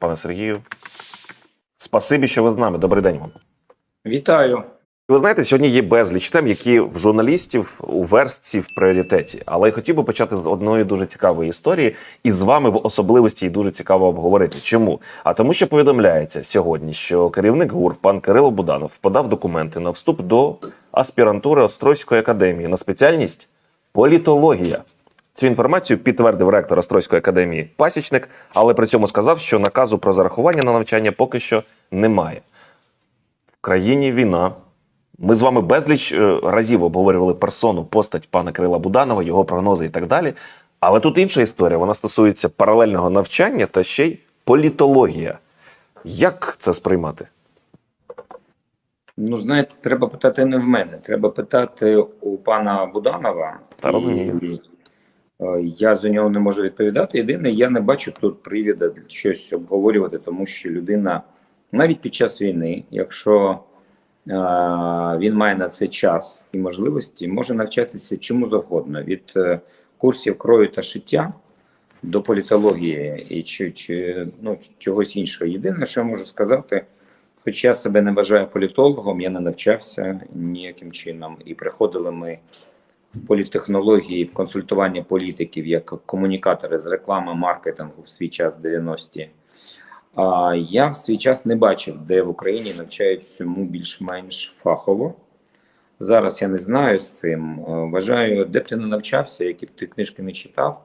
Пане Сергію, спасибі, що ви з нами. Добрий день вам. Вітаю. Ви знаєте, сьогодні є безліч тем, які в журналістів у верстці в пріоритеті. Але я хотів би почати з одної дуже цікавої історії, і з вами в особливості і дуже цікаво обговорити. Чому? А тому, що повідомляється сьогодні, що керівник ГУР пан Кирило Буданов подав документи на вступ до аспірантури Острозької академії на спеціальність політологія. Цю інформацію підтвердив ректор Острозької академії Пасічник, але при цьому сказав, що наказу про зарахування на навчання поки що немає. В країні війна. Ми з вами безліч е, разів обговорювали персону, постать пана Кирила Буданова, його прогнози і так далі. Але тут інша історія. Вона стосується паралельного навчання та ще й політологія. Як це сприймати? Ну, знаєте, треба питати не в мене, треба питати у пана Буданова. Та розумію. І, Я за нього не можу відповідати. Єдине, я не бачу тут привіда для щось обговорювати, тому що людина навіть під час війни, якщо е, він має на це час і можливості, може навчатися чому завгодно від е, курсів крою та шиття до політології і чи, чи ну, чогось іншого. Єдине, що я можу сказати. Хоч я себе не вважаю політологом, я не навчався ніяким чином. І приходили ми в політтехнології, в консультування політиків як комунікатори з реклами, маркетингу в свій час 90-ті. А я в свій час не бачив, де в Україні навчають цьому більш-менш фахово. Зараз я не знаю з цим. Е, Вважаю, де б ти не навчався, які б ти книжки не читав.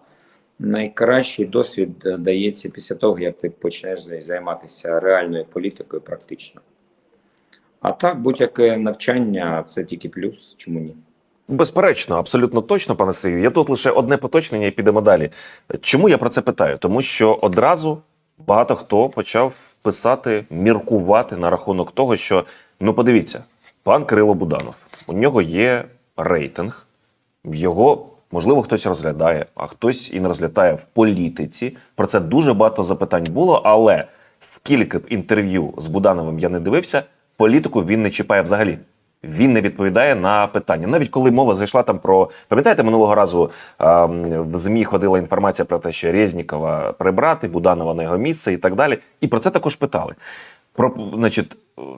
Найкращий досвід е, дається після того, як ти почнеш займатися реальною політикою практично. А так, будь-яке навчання це тільки плюс, чому ні? Безперечно, абсолютно точно, пане Сергію. Я тут лише одне поточнення і підемо далі. Чому я про це питаю? Тому що одразу багато хто почав писати, міркувати на рахунок того, що ну подивіться, пан Кирило Буданов, у нього є рейтинг, його можливо хтось розглядає, а хтось і не розглядає в політиці. Про це дуже багато запитань було. Але скільки б інтерв'ю з Будановим я не дивився, політику він не чіпає взагалі. Він не відповідає на питання. Навіть коли мова зайшла там про пам'ятаєте, минулого разу а, в змі ходила інформація про те, що Резнікова прибрати, Буданова на його місце і так далі. І про це також питали. Про значить,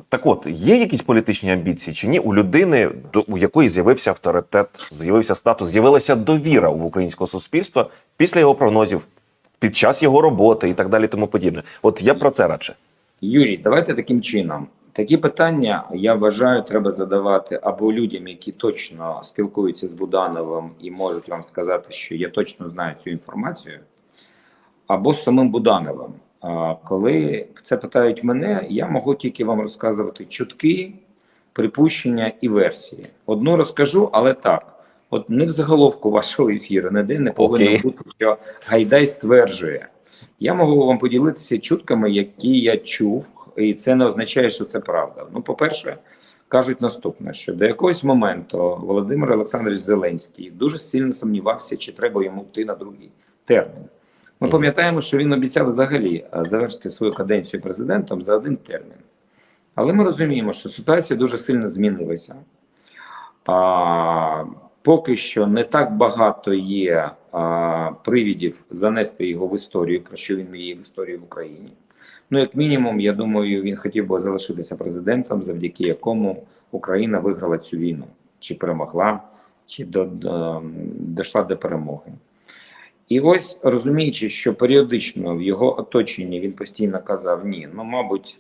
так от є якісь політичні амбіції чи ні у людини, до у якої з'явився авторитет, з'явився статус, з'явилася довіра в українського суспільства після його прогнозів, під час його роботи і так далі, тому подібне. От я про це радше. Юрій, давайте таким чином. Такі питання я вважаю, треба задавати або людям, які точно спілкуються з Будановим і можуть вам сказати, що я точно знаю цю інформацію, або самим Будановим. Коли це питають мене, я можу тільки вам розказувати чутки, припущення і версії. Одну розкажу, але так. От не в заголовку вашого ефіру, ніде не повинно Окей. бути, що Гайдай стверджує. Я можу вам поділитися чутками, які я чув, і це не означає, що це правда. Ну, по-перше, кажуть наступне: що до якогось моменту Володимир Олександрович Зеленський дуже сильно сумнівався, чи треба йому йти на другий термін. Ми пам'ятаємо, що він обіцяв взагалі е, завершити свою каденцію президентом за один термін. Але ми розуміємо, що ситуація дуже сильно змінилася. А, поки що не так багато є а, привідів занести його в історію, про що він мріє в історію в Україні. Ну, як мінімум, я думаю, він хотів би залишитися президентом, завдяки якому Україна виграла цю війну, чи перемогла, чи до, до, дійшла до перемоги. І ось розуміючи, що періодично в його оточенні він постійно казав: ні, ну мабуть,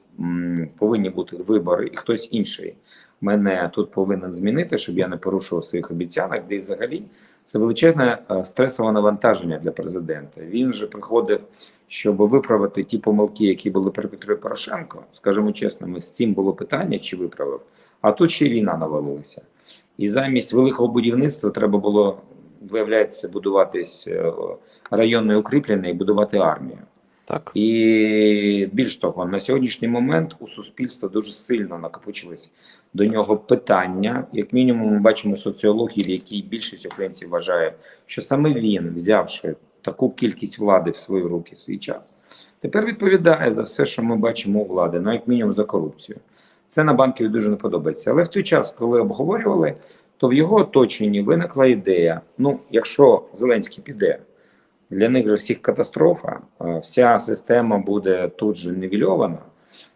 повинні бути вибори, і хтось інший мене тут повинен змінити, щоб я не порушував своїх обіцянок, де і взагалі це величезне е, стресове навантаження для президента. Він же приходив, щоб виправити ті помилки, які були при Петрі Порошенко. Скажімо чесно, ми з цим було питання, чи виправив. А тут ще й війна навалилася. І замість великого будівництва треба було, виявляється, будуватись е, районне укріплення і будувати армію. Так І більш того, на сьогоднішній момент у суспільства дуже сильно накопичились до нього питання. Як мінімум, ми бачимо соціології, в якій більшість українців вважає, що саме він, взявши таку кількість влади в свої руки в свій час, тепер відповідає за все, що ми бачимо у влади, ну як мінімум за корупцію. Це на банків дуже не подобається. Але в той час, коли обговорювали, то в його оточенні виникла ідея: ну, якщо Зеленський піде, Для них же всіх катастрофа. Вся система буде тут же нівельована,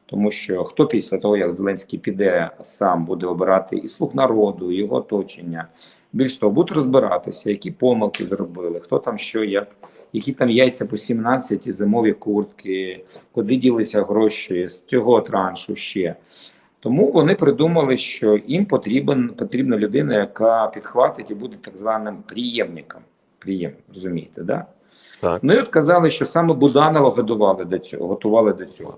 тому що хто після того, як Зеленський піде, сам буде обирати і слуг народу, і його оточення. Більш того, будуть розбиратися, які помилки зробили, хто там що, як, які там яйця по 17 і зимові куртки, куди ділися гроші з цього траншу ще. Тому вони придумали, що їм потрібен потрібна людина, яка підхватить і буде так званим приємником. Приєм, розумієте, да? Так. Ну і от казали, що саме Буданова годували до цього, готували до цього.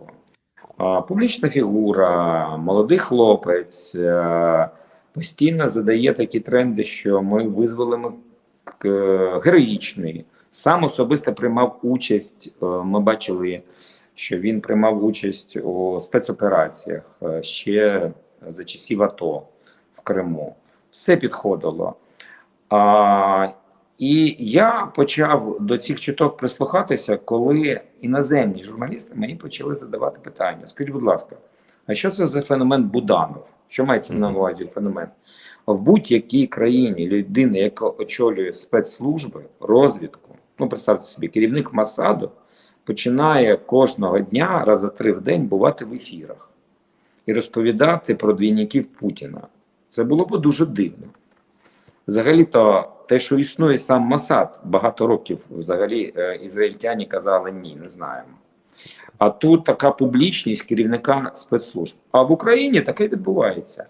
А, публічна фігура, молодий хлопець е, постійно задає такі тренди, що ми визволимо е, героїчний. Сам особисто приймав участь. е, Ми бачили, що він приймав участь у спецопераціях ще за часів АТО в Криму. Все підходило. А, і я почав до цих чуток прислухатися, коли іноземні журналісти мені почали задавати питання. Скажіть, будь ласка, а що це за феномен Буданов? Що мається на увазі феномен? В будь-якій країні людина, яка очолює спецслужби, розвідку, ну представте собі, керівник Масаду починає кожного дня раз за три в день бувати в ефірах і розповідати про двійників Путіна. Це було б дуже дивно. Взагалі-то те, що існує сам Масад, багато років взагалі е, ізраїльтяні казали ні, не знаємо. А тут така публічність керівника спецслужб. А в Україні таке відбувається.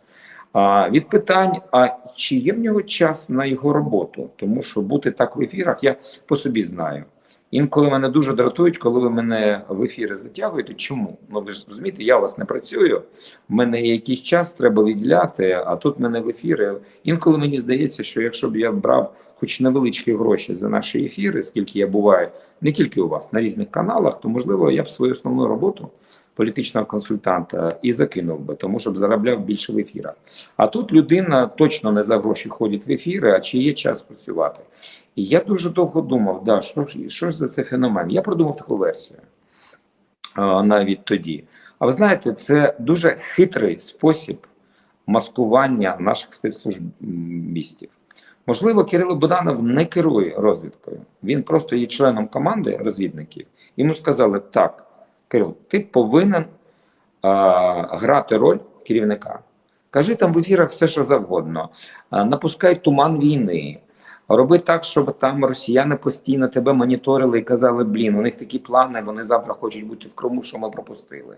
А, від питань: а чи є в нього час на його роботу? Тому що бути так в ефірах, я по собі знаю. Інколи мене дуже дратують, коли ви мене в ефіри затягуєте. Чому? Ну ви ж розумієте, я у вас не працюю. в мене якийсь час, треба відділяти, а тут мене в ефіри. Інколи мені здається, що якщо б я брав хоч невеличкі гроші за наші ефіри, скільки я буваю, не тільки у вас на різних каналах, то можливо я б свою основну роботу політичного консультанта і закинув би, тому щоб заробляв більше в ефірах. А тут людина точно не за гроші ходить в ефіри, а чи є час працювати. І я дуже довго думав, да, що, ж- що ж за це феномен. Я продумав таку версію навіть тоді. А ви знаєте, це дуже хитрий спосіб маскування наших спецслужбістів. Можливо, Кирило Буданов не керує розвідкою. Він просто є членом команди розвідників. Йому сказали: так, Кирил, ти повинен а, грати роль керівника. Кажи там в ефірах все, що завгодно. А, напускай туман війни. Роби так, щоб там росіяни постійно тебе моніторили і казали: блін, у них такі плани, вони завтра хочуть бути в Криму, що ми пропустили.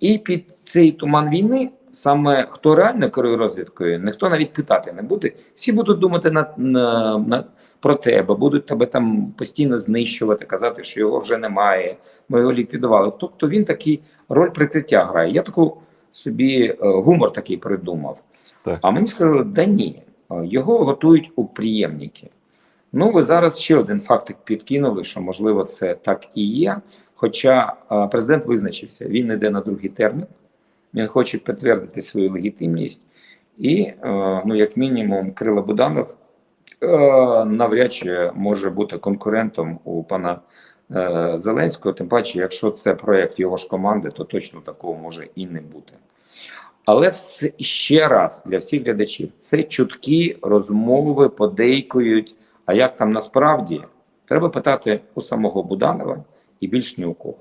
І під цей туман війни, саме хто реально керує розвідкою, ніхто навіть питати не буде. Всі будуть думати на, на, на, про тебе, будуть тебе там постійно знищувати, казати, що його вже немає, ми його ліквідували. Тобто він такий роль прикриття грає. Я таку собі е, гумор такий придумав. Так. А мені сказали, да ні, е, його готують у приємники. Ну, ви зараз ще один фактик підкинули, що можливо це так і є. Хоча е, президент визначився, він йде на другий термін, він хоче підтвердити свою легітимність, і, ну, як мінімум, Крила Буданов навряд чи може бути конкурентом у пана е, Зеленського. Тим паче, якщо це проект його ж команди, то точно такого може і не бути. Але все ще раз для всіх глядачів це чуткі розмови подейкують. А як там насправді треба питати у самого Буданова і більш ні у кого.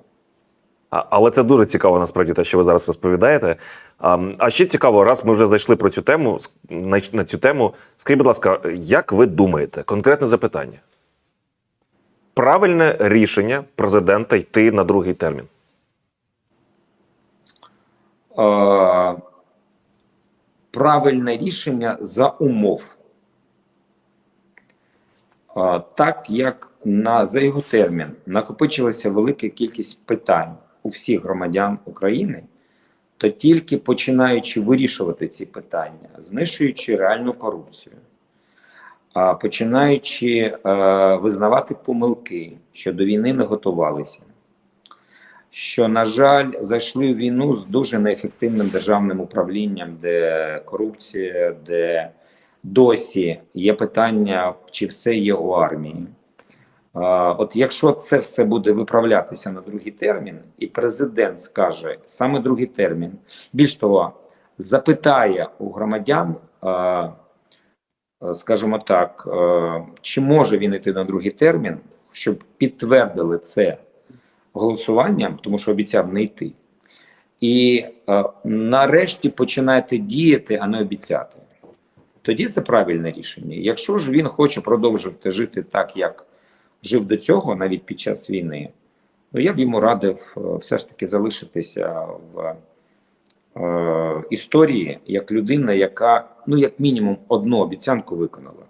А, але це дуже цікаво, насправді, те, що ви зараз розповідаєте. А, а ще цікаво, раз ми вже зайшли про цю тему на, цю тему. Скажіть, будь ласка, як ви думаєте, конкретне запитання? Правильне рішення президента йти на другий термін? Е, правильне рішення за умов. Е, так як на, за його термін накопичилася велика кількість питань у всіх громадян України, то тільки починаючи вирішувати ці питання, знищуючи реальну корупцію, починаючи е, визнавати помилки, що до війни не готувалися, що, на жаль, зайшли в війну з дуже неефективним державним управлінням, де корупція, де досі є питання, чи все є у армії. От якщо це все буде виправлятися на другий термін, і президент скаже саме другий термін, більш того, запитає у громадян, скажімо так, чи може він йти на другий термін, щоб підтвердили це голосуванням, тому що обіцяв не йти. І нарешті починаєте діяти, а не обіцяти. Тоді це правильне рішення. Якщо ж він хоче продовжувати жити так, як жив до цього, навіть під час війни, ну я б йому радив е, все ж таки залишитися в е, історії як людина, яка, ну, як мінімум, одну обіцянку виконала,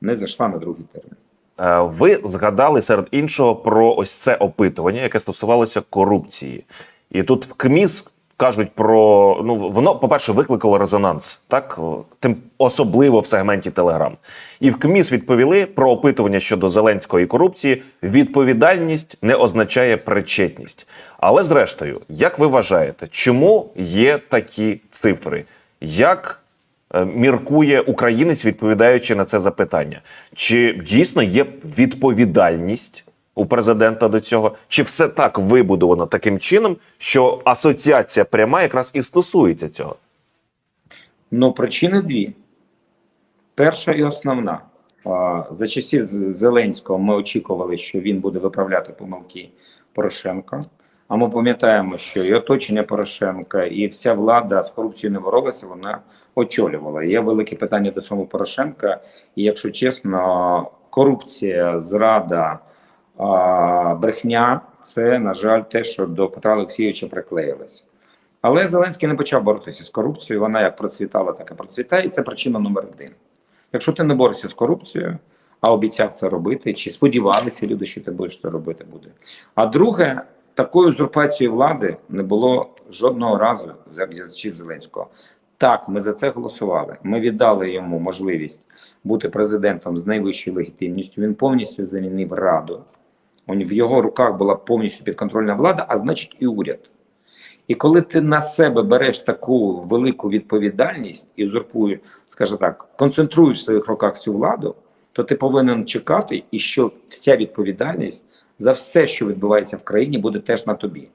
не зайшла на другий термін. Е, Ви згадали серед іншого про ось це опитування, яке стосувалося корупції. І тут в КМІС кажуть про ну воно, по-перше, викликало резонанс, так тим особливо в сегменті Телеграм. І в КМІС відповіли про опитування щодо Зеленського і корупції. Відповідальність не означає причетність. Але зрештою, як ви вважаєте, чому є такі цифри? Як е, міркує українець, відповідаючи на це запитання. Чи дійсно є відповідальність у президента до цього? Чи все так вибудовано таким чином, що асоціація пряма якраз і стосується цього? Ну, причини дві. Перша і основна. За часів Зеленського ми очікували, що він буде виправляти помилки Порошенка. А ми пам'ятаємо, що і оточення Порошенка, і вся влада з корупцією не боролася, вона очолювала. Є велике питання до самого Порошенка. І якщо чесно, корупція, зрада, а, брехня це, на жаль, те, що до Петра Олексійовича приклеїлось. Але Зеленський не почав боротися з корупцією. Вона як процвітала, так і процвітає. І це причина номер один. Якщо ти не борешся з корупцією, а обіцяв це робити, чи сподівалися люди, що ти будеш це робити, буде. А друге, такої узурпації влади не було жодного разу за часів Зеленського. Так, ми за це голосували. Ми віддали йому можливість бути президентом з найвищою легітимністю. Він повністю замінив раду. В його руках була повністю підконтрольна влада, а значить, і уряд. І коли ти на себе береш таку велику відповідальність і узурпуєш, скажімо так, концентруєш в своїх руках всю владу, то ти повинен чекати, і що вся відповідальність за все, що відбувається в країні, буде теж на тобі.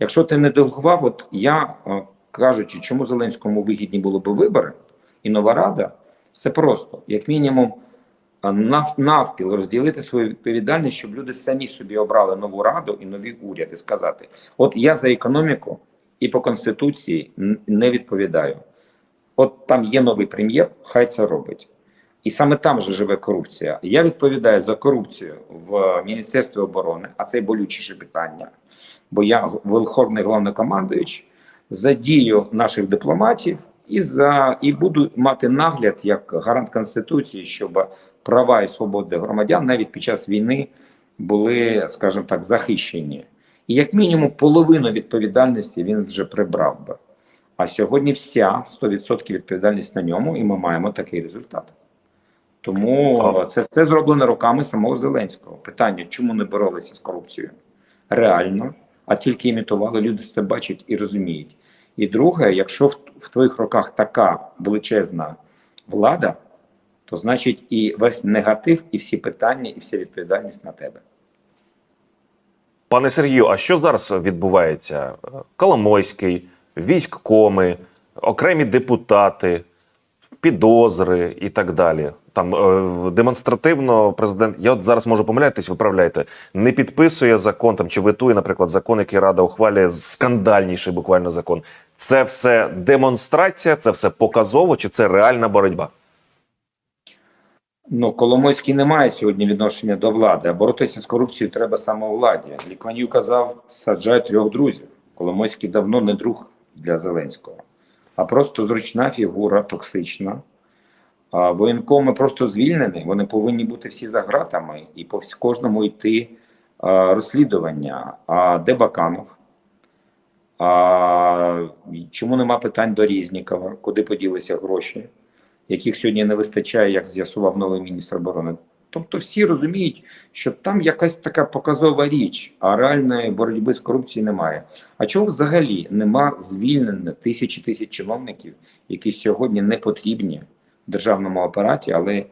Якщо ти не делегував, от я е, кажучи, чому Зеленському вигідні були б вибори і нова рада, все просто, як мінімум, нав- навпіл розділити свою відповідальність, щоб люди самі собі обрали нову раду і нові уряди. Сказати: от я за економіку і по конституції не відповідаю. От там є новий прем'єр, хай це робить. І саме там же живе корупція. Я відповідаю за корупцію в Міністерстві оборони, а це болючіше питання. Бо я верховний головнокомандуючий за дію наших дипломатів і за і буду мати нагляд як гарант конституції, щоб права і свободи громадян навіть під час війни були, скажімо так, захищені. І як мінімум половину відповідальності він вже прибрав би. А сьогодні вся 100% відповідальність на ньому, і ми маємо такий результат. Тому це все зроблено руками самого Зеленського. Питання, чому не боролися з корупцією? Реально, а тільки імітували, люди це бачать і розуміють. І друге, якщо в, в твоїх руках така величезна влада, то значить і весь негатив, і всі питання, і вся відповідальність на тебе. Пане Сергію, а що зараз відбувається? Коломойський, військкоми, окремі депутати, підозри і так далі. Там е, демонстративно президент, я от зараз можу помилятись, виправляйте, не підписує закон там чи ветує, наприклад, закон, який рада ухвалює, скандальніший буквально закон. Це все демонстрація, це все показово, чи це реальна боротьба? Ну, Коломойський не має сьогодні відношення до влади, а боротися з корупцією треба саме владі. Лікванів казав, саджай трьох друзів. Коломойський давно не друг для Зеленського, а просто зручна фігура, токсична. А воєнкоми просто звільнені, вони повинні бути всі за ґратами і по кожному йти а, розслідування. А де Баканов? А, чому нема питань до Різнікова? Куди поділися гроші? Яких сьогодні не вистачає, як з'ясував новий міністр оборони. Тобто всі розуміють, що там якась така показова річ, а реальної боротьби з корупцією немає. А чого взагалі нема звільнення тисячі тисяч чиновників, які сьогодні не потрібні в державному апараті, але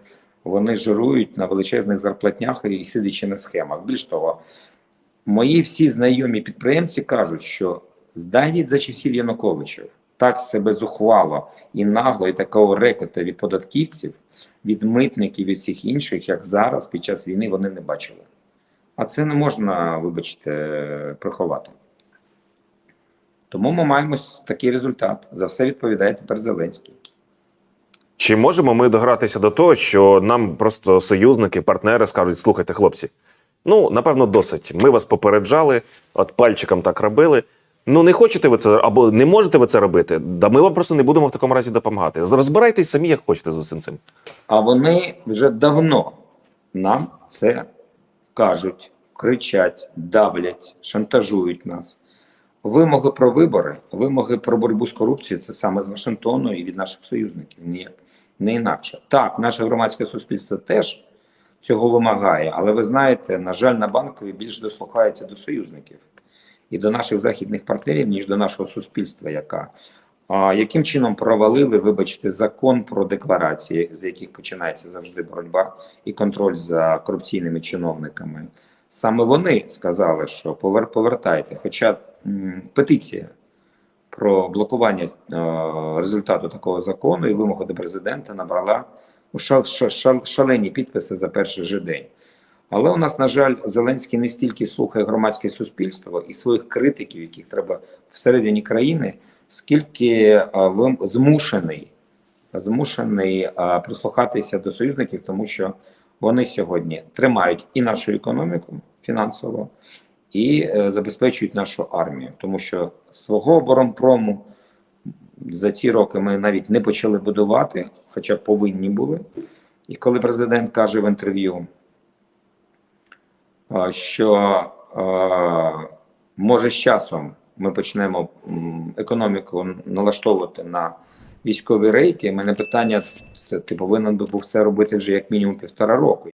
вони жирують на величезних зарплатнях і сидячи на схемах. Більш того, мої всі знайомі підприємці кажуть, що навіть за часів Януковичів так себе зухвало і нагло, і такого рекета від податківців, від митників і всіх інших, як зараз під час війни вони не бачили. А це не можна, вибачте, приховати. Тому ми маємо такий результат. За все відповідає тепер Зеленський. Чи можемо ми догратися до того, що нам просто союзники, партнери скажуть: слухайте, хлопці, ну напевно, досить. Ми вас попереджали, от пальчиком так робили. Ну, не хочете ви це або не можете ви це робити? Да ми вам просто не будемо в такому разі допомагати. Розбирайтесь самі, як хочете з усім цим. А вони вже давно нам це кажуть, кричать, давлять, шантажують нас. Вимоги про вибори, вимоги про боротьбу з корупцією це саме з Вашингтону і від наших союзників. Ні, не інакше. Так, наше громадське суспільство теж цього вимагає, але ви знаєте, на жаль, на банкові більш дослухається до союзників і до наших західних партнерів, ніж до нашого суспільства, яка а, яким чином провалили, вибачте, закон про декларації, з яких починається завжди боротьба і контроль за корупційними чиновниками. Саме вони сказали, що повер, повертайте. Хоча м, петиція про блокування е, результату такого закону і вимогу до президента набрала шал, шал, шал, шалені підписи за перший же день. Але у нас, на жаль, Зеленський не стільки слухає громадське суспільство і своїх критиків, яких треба всередині країни, скільки вим- змушений, змушений прислухатися до союзників, тому що вони сьогодні тримають і нашу економіку фінансово, і е, забезпечують нашу армію, тому що свого оборонпрому за ці роки ми навіть не почали будувати, хоча повинні були. І коли президент каже в інтерв'ю, що може з часом ми почнемо економіку налаштовувати на військові рейки. Мене питання: ти повинен би був це робити вже як мінімум півтора року.